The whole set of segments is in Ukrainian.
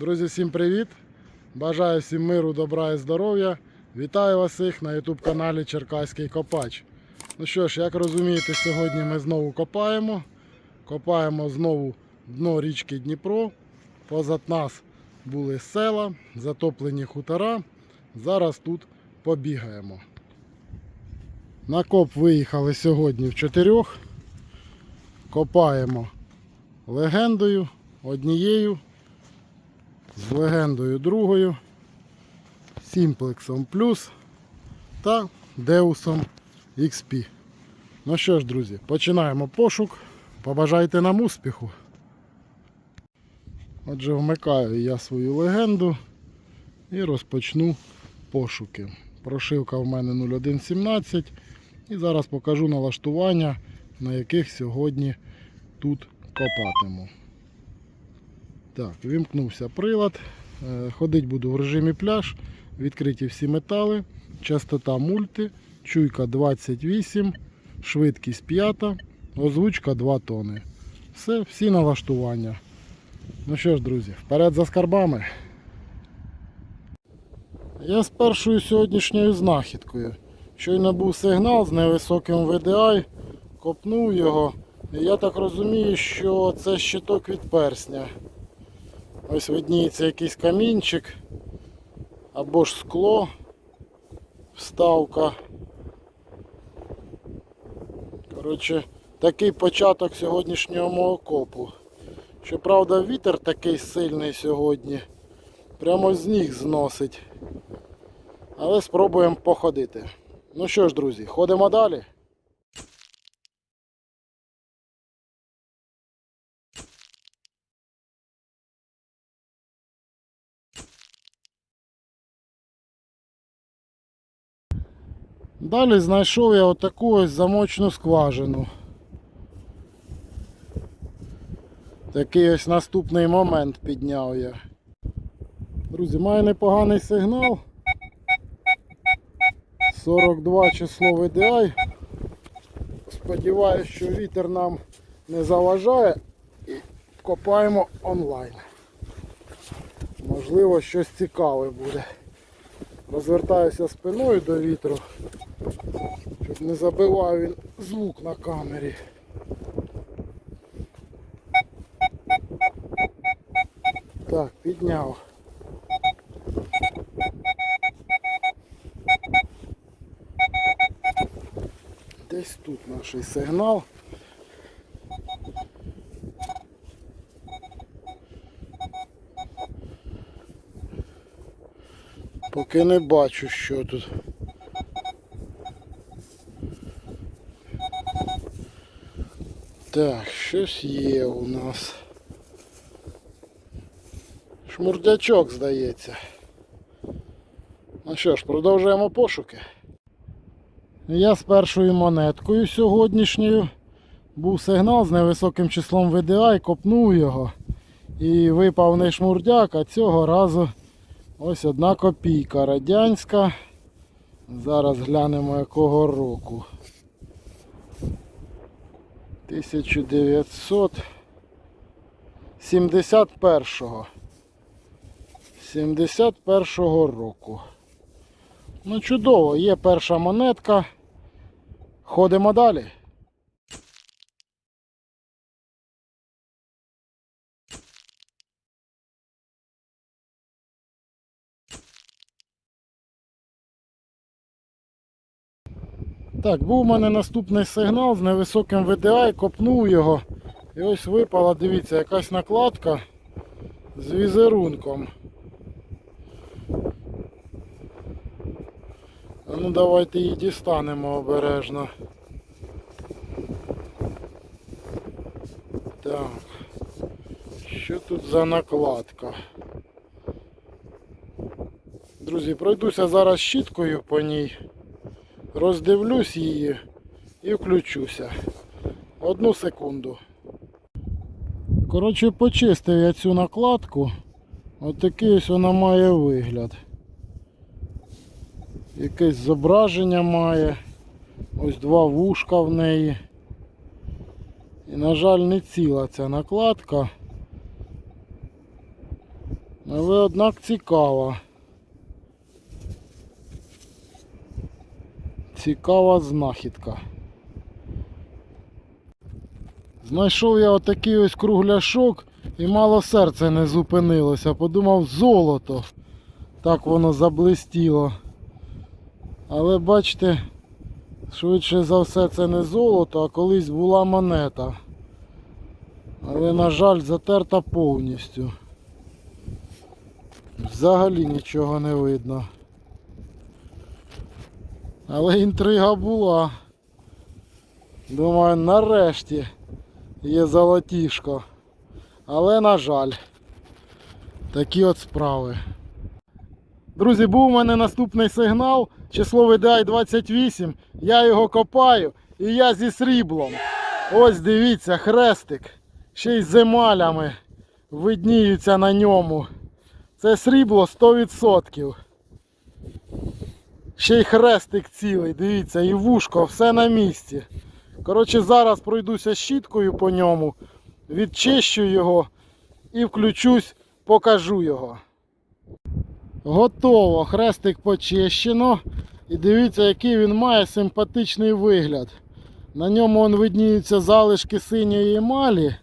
Друзі, всім привіт! Бажаю всім миру, добра і здоров'я. Вітаю вас всіх на YouTube каналі Черкаський Копач. Ну що ж, як розумієте, сьогодні ми знову копаємо. Копаємо знову дно річки Дніпро. Позад нас були села, затоплені хутора. Зараз тут побігаємо. На коп виїхали сьогодні в чотирьох. Копаємо легендою однією, з легендою другою, сімплексом плюс та деусом XP. Ну що ж, друзі, починаємо пошук. Побажайте нам успіху. Отже, вмикаю я свою легенду і розпочну пошуки. Прошивка в мене 0117 і зараз покажу налаштування, на яких сьогодні тут копатиму. Так, вімкнувся прилад. Е, Ходить буду в режимі пляж. Відкриті всі метали. Частота мульти, чуйка 28, швидкість 5, озвучка 2 тони. Все, всі налаштування. Ну що ж, друзі, вперед за скарбами. Я з першою сьогоднішньою знахідкою. Щойно був сигнал з невисоким VDI, копнув його. І я так розумію, що це щиток від персня. Ось видніється якийсь камінчик або ж скло, вставка. Коротше, такий початок сьогоднішнього мого копу. Щоправда, вітер такий сильний сьогодні. Прямо з ніг зносить. Але спробуємо походити. Ну що ж, друзі, ходимо далі. Далі знайшов я отаку ось замочну скважину. Такий ось наступний момент підняв я. Друзі, має непоганий сигнал. 42 число VDI. Сподіваюсь, що вітер нам не заважає і копаємо онлайн. Можливо, щось цікаве буде. Розвертаюся спиною до вітру, щоб не забивав він звук на камері. Так, підняв. Десь тут наш сигнал. Поки не бачу, що тут. Так, щось є у нас. Шмурдячок, здається. Ну що ж, продовжуємо пошуки. Я з першою монеткою сьогоднішньою. Був сигнал з невисоким числом VDI, копнув його. І випав не шмурдяк, а цього разу ось одна копійка радянська. Зараз глянемо якого року. 1971-го. 71-го року. Ну чудово, є перша монетка. Ходимо далі. Так, був у мене наступний сигнал з невисоким VDI, копнув його. І ось випала, дивіться, якась накладка з візерунком. Ну давайте її дістанемо обережно. Так. Що тут за накладка? Друзі, пройдуся зараз щіткою по ній, роздивлюсь її і включуся. Одну секунду. Коротше, почистив я цю накладку. Отакий ось вона має вигляд. Якесь зображення має. Ось два вушка в неї. І, на жаль, не ціла ця накладка. Але однак цікава. Цікава знахідка. Знайшов я отакий ось кругляшок і мало серце не зупинилося. Подумав золото. Так воно заблистіло. Але бачите, швидше за все це не золото, а колись була монета. Але, на жаль, затерта повністю. Взагалі нічого не видно. Але інтрига була. Думаю, нарешті є золотішко. Але, на жаль, такі от справи. Друзі, був у мене наступний сигнал, число VDI 28. Я його копаю і я зі сріблом. Ось дивіться, хрестик. Ще й з емалями видніються на ньому. Це срібло 100%. Ще й хрестик цілий, дивіться, і вушко, все на місці. Коротше, зараз пройдуся щіткою по ньому, відчищу його і включусь, покажу його. Готово, хрестик почищено. І дивіться, який він має симпатичний вигляд. На ньому он видніються залишки синьої емалі.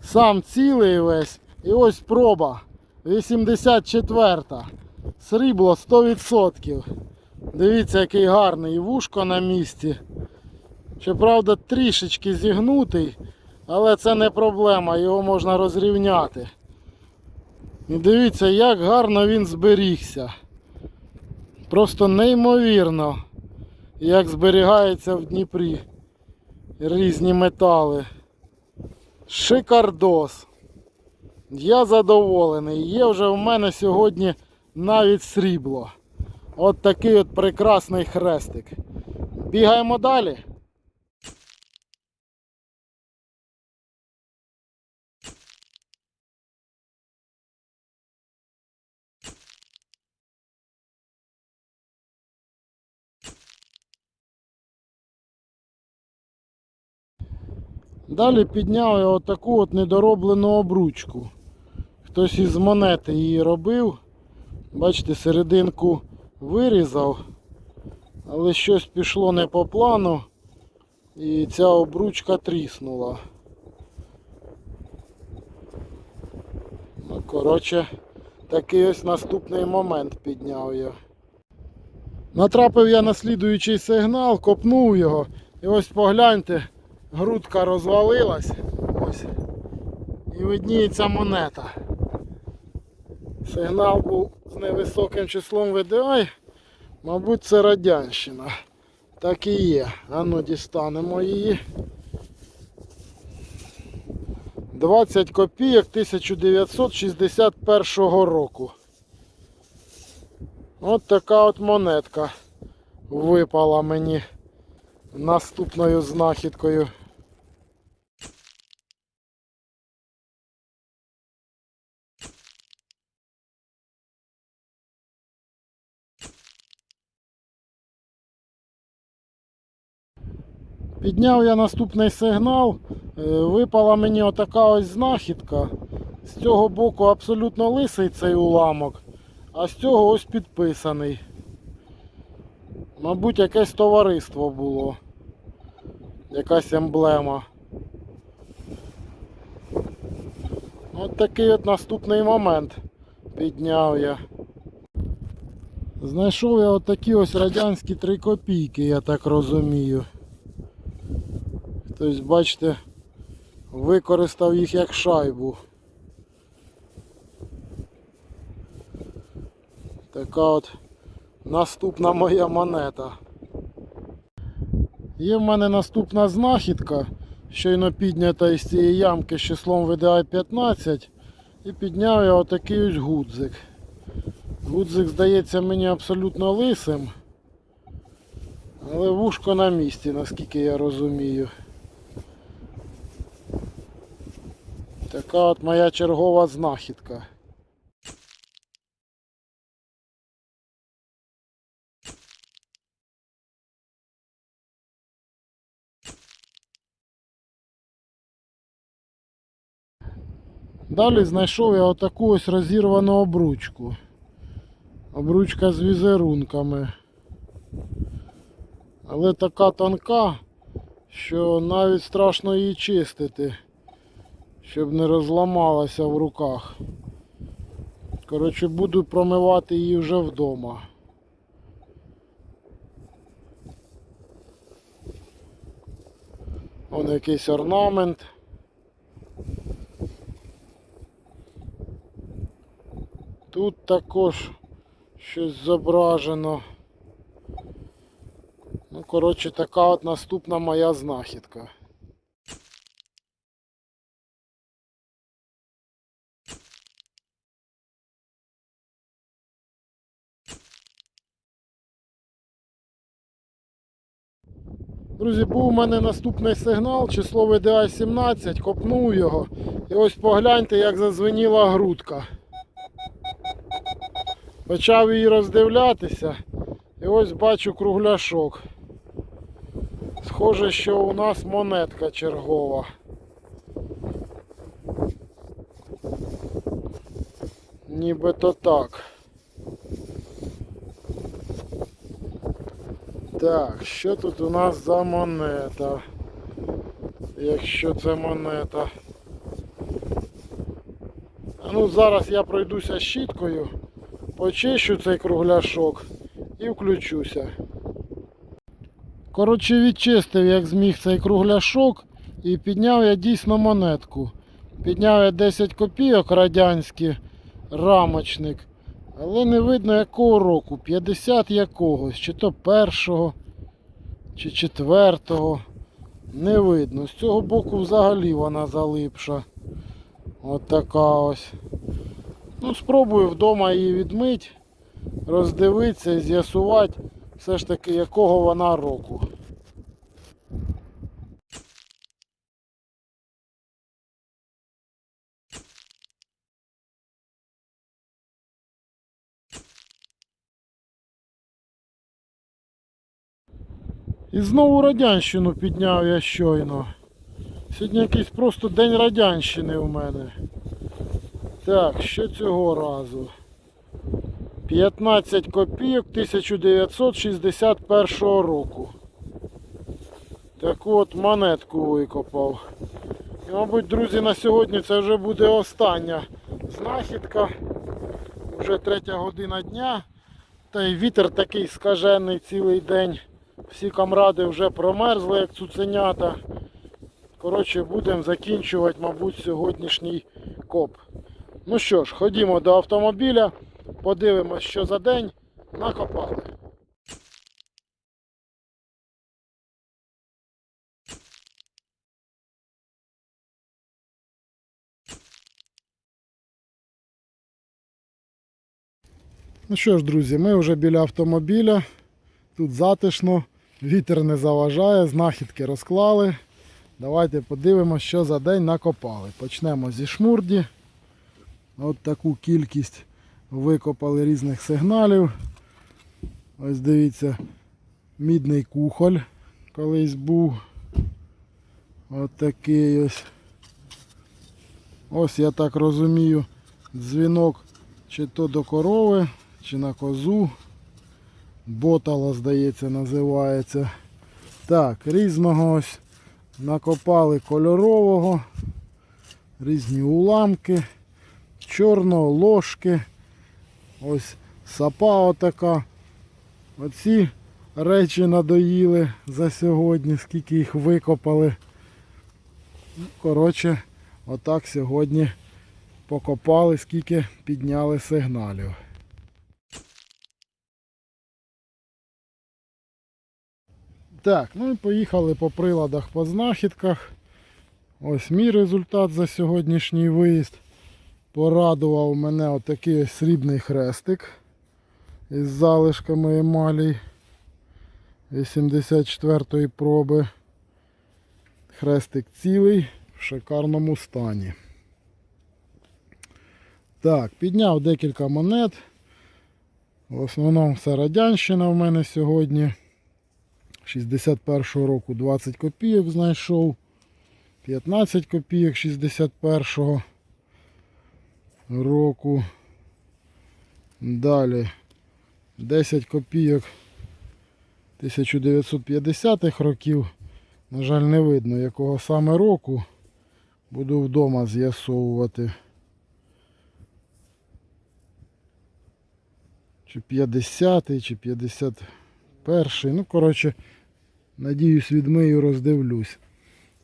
Сам цілий весь. І ось проба. 84. Срібло 100%. Дивіться, який гарний вушко на місці. Щоправда, трішечки зігнутий, але це не проблема, його можна розрівняти. І дивіться, як гарно він зберігся. Просто неймовірно, як зберігається в Дніпрі різні метали. Шикардос. Я задоволений. Є вже в мене сьогодні навіть срібло. От такий от прекрасний хрестик. Бігаємо далі. Далі підняв я отаку от недороблену обручку. Хтось із монети її робив. Бачите, серединку вирізав, але щось пішло не по плану і ця обручка тріснула. Ну, коротше, такий ось наступний момент підняв я. Натрапив я на слідуючий сигнал, копнув його і ось погляньте, грудка розвалилась. Ось. І видніється монета. Сигнал був з невисоким числом VDI. Мабуть, це радянщина. Так і є. Ану дістанемо її. 20 копійок 1961 року. От така от монетка випала мені наступною знахідкою. Підняв я наступний сигнал, е, випала мені отака ось знахідка. З цього боку абсолютно лисий цей уламок, а з цього ось підписаний. Мабуть, якесь товариство було. Якась емблема. От такий от наступний момент підняв я. Знайшов я отакі ось радянські 3 копійки, я так розумію. Тобто, бачите, використав їх як шайбу. Така от наступна моя монета. Є в мене наступна знахідка, щойно піднята із цієї ямки з числом VDI 15 і підняв я отакий ось гудзик. Гудзик здається мені абсолютно лисим, але вушко на місці, наскільки я розумію. Така от моя чергова знахідка. Далі знайшов я отаку ось розірвану обручку. Обручка з візерунками. Але така тонка, що навіть страшно її чистити, щоб не розламалася в руках. Коротше, буду промивати її вже вдома. Вон якийсь орнамент. Тут також щось зображено. Ну, коротше, така от наступна моя знахідка. Друзі, був у мене наступний сигнал, число VDI 17, копнув його. І ось погляньте, як зазвеніла грудка. Почав її роздивлятися. І ось бачу кругляшок. Схоже, що у нас монетка чергова. Нібито так. Так, що тут у нас за монета? Якщо це монета. Ну зараз я пройдуся щіткою, почищу цей кругляшок і включуся. Коротше, відчистив, як зміг цей кругляшок і підняв я дійсно монетку. Підняв я 10 копійок радянський рамочник. Але не видно якого року. 50 якогось. Чи то першого, чи четвертого. Не видно. З цього боку взагалі вона залипша. От така ось. Ну, спробую вдома її відмити, роздивитися і з'ясувати все ж таки якого вона року. І знову радянщину підняв я щойно. Сьогодні якийсь просто день радянщини у мене. Так, що цього разу? 15 копійок 1961 року. Таку от монетку викопав. І, мабуть, друзі, на сьогодні це вже буде остання знахідка. Вже третя година дня. Та й вітер такий скажений цілий день. Всі камради вже промерзли, як цуценята. Коротше, будемо закінчувати, мабуть, сьогоднішній коп. Ну що ж, ходімо до автомобіля, подивимось, що за день накопали. Ну що ж, друзі, ми вже біля автомобіля. Тут затишно, вітер не заважає, знахідки розклали. Давайте подивимося, що за день накопали. Почнемо зі шмурді. От таку кількість викопали різних сигналів. Ось дивіться, мідний кухоль колись був. От такий ось. Ось я так розумію, дзвінок чи то до корови, чи на козу. Ботало, здається, називається. Так, різного ось накопали кольорового, різні уламки, чорного, ложки, ось сапа отака. Оці речі надоїли за сьогодні, скільки їх викопали. Ну, Коротше, отак сьогодні покопали, скільки підняли сигналів. Так, ну і поїхали по приладах по знахідках. Ось мій результат за сьогоднішній виїзд. Порадував мене отакий ось срібний хрестик із залишками емалій 84-ї проби. Хрестик цілий в шикарному стані. Так, підняв декілька монет. В основному все радянщина в мене сьогодні. 61-го року 20 копійок знайшов. 15 копійок 61-го. року. Далі 10 копійок 1950-х років. На жаль, не видно якого саме року. Буду вдома з'ясовувати. Чи 50-й, чи 51-й. Ну, коротше, надіюсь, відмию, роздивлюсь.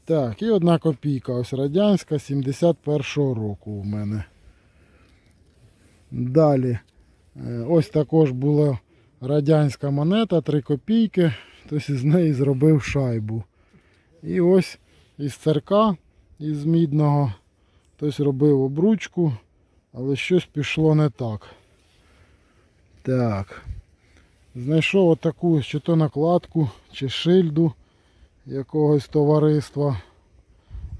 Так, і одна копійка, ось радянська 71-го року у мене. Далі. е, Ось також була радянська монета, 3 копійки. Хтось із неї зробив шайбу. І ось із церка, із мідного, хтось робив обручку, але щось пішло не так. Так. Знайшов отаку чи то накладку, чи шильду якогось товариства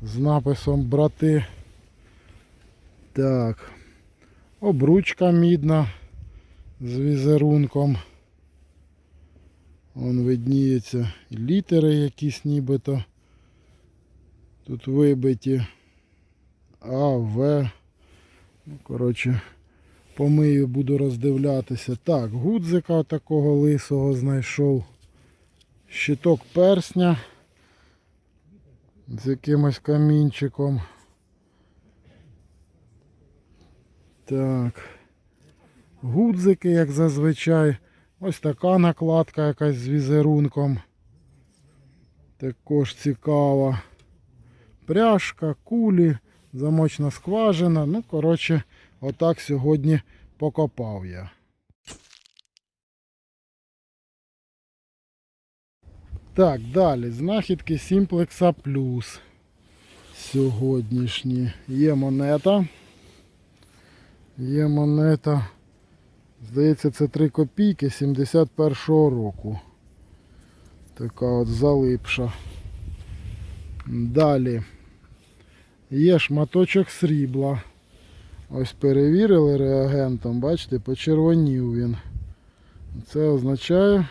з написом брати. Так. Обручка мідна з візерунком. Вон видніється літери якісь нібито. Тут вибиті. А, В. Ну, коротше, помию, буду роздивлятися. Так, гудзика такого лисого знайшов. Щиток персня з якимось камінчиком. Так. Гудзики, як зазвичай. Ось така накладка якась з візерунком. Також цікава. Пряжка, кулі, замочна скважина. Ну, коротше, отак сьогодні покопав я. Так, далі. Знахідки Simplex Plus. Сьогоднішні. Є монета. Є монета. Здається, це 3 копійки 71-го року. Така от залипша. Далі. Є шматочок срібла. Ось перевірили реагентом, бачите, почервонів він. Це означає,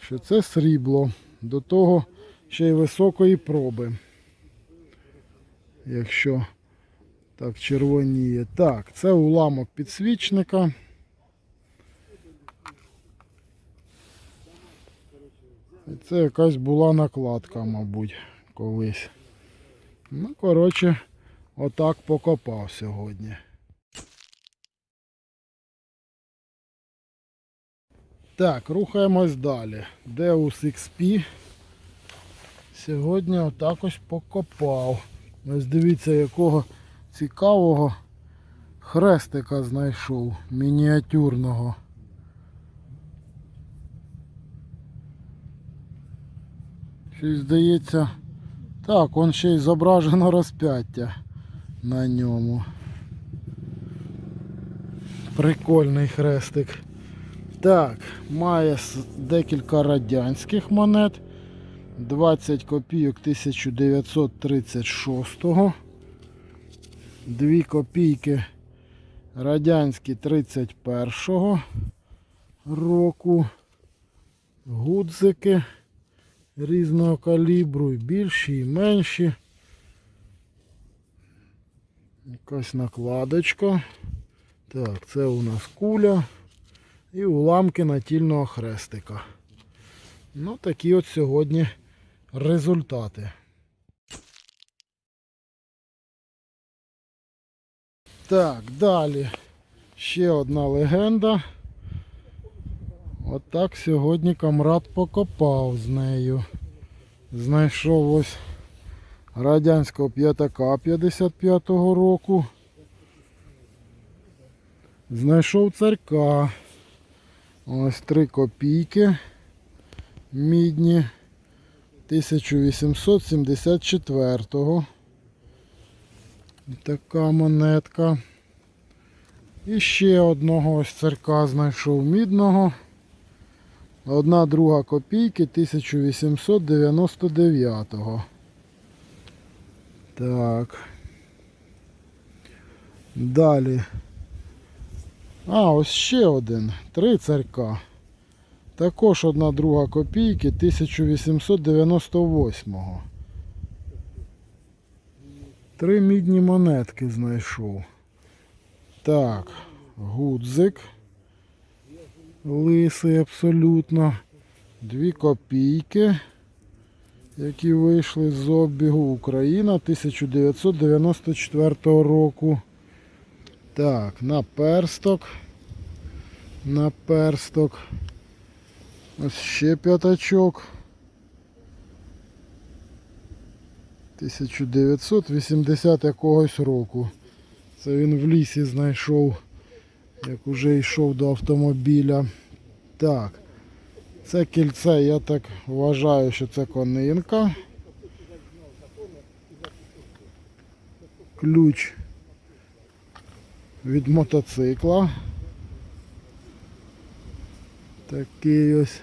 що це срібло. До того ще й високої проби. Якщо так червоніє. Так, це уламок підсвічника. І це якась була накладка, мабуть, колись. Ну, коротше, отак покопав сьогодні. Так, рухаємось далі. Deus XP. Сьогодні отак ось покопав. Ось дивіться, якого цікавого хрестика знайшов мініатюрного. Щось здається. Так, он ще й зображено розп'яття на ньому. Прикольний хрестик. Так, має декілька радянських монет. 20 копійок 1936. 2 копійки радянські 31 року. Гудзики різного калібру, і більші і менші. Якась накладочка. Так, це у нас куля і уламки натільного хрестика. Ну, такі от сьогодні результати. Так, далі ще одна легенда. Отак сьогодні камрад покопав з нею. Знайшов ось радянського п'ятака 55-го року. Знайшов царька. Ось 3 копійки мідні 1874-го. Така монетка. І ще одного ось царка знайшов мідного. Одна друга копійки 1899-го. Так. Далі. А, ось ще один. Три царка. Також одна друга копійки 1898-го. Три мідні монетки знайшов. Так, гудзик. Лисий абсолютно. Дві копійки, які вийшли з обігу Україна 1994 року. Так, наперсток. Наперсток. Ось ще п'ятачок. 1980 якогось року. Це він в лісі знайшов, як уже йшов до автомобіля. Так. Це кільце, я так вважаю, що це конинка. Ключ від мотоцикла. Такі ось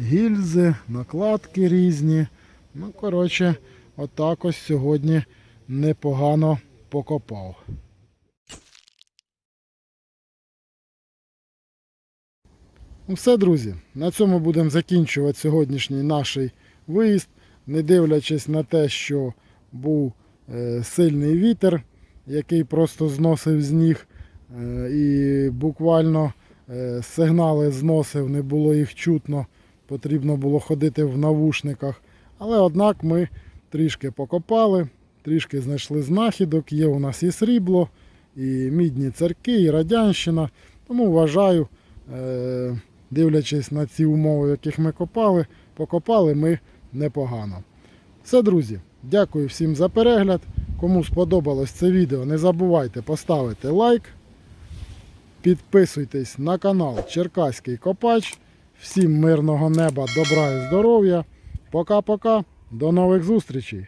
гільзи, накладки різні. Ну, коротше, отак ось сьогодні непогано покопав. Ну все, друзі, на цьому будемо закінчувати сьогоднішній наш виїзд, не дивлячись на те, що був е, сильний вітер, який просто зносив з ніг, е, і буквально е, сигнали зносив, не було їх чутно, потрібно було ходити в навушниках. Але однак ми трішки покопали, трішки знайшли знахідок, є у нас і срібло, і мідні церкви, і радянщина. Тому вважаю, е, дивлячись на ці умови, в яких ми копали, покопали ми непогано. Все, друзі, дякую всім за перегляд. Кому сподобалось це відео, не забувайте поставити лайк. Підписуйтесь на канал Черкаський Копач. Всім мирного неба, добра і здоров'я. Пока-пока. До нових зустрічей!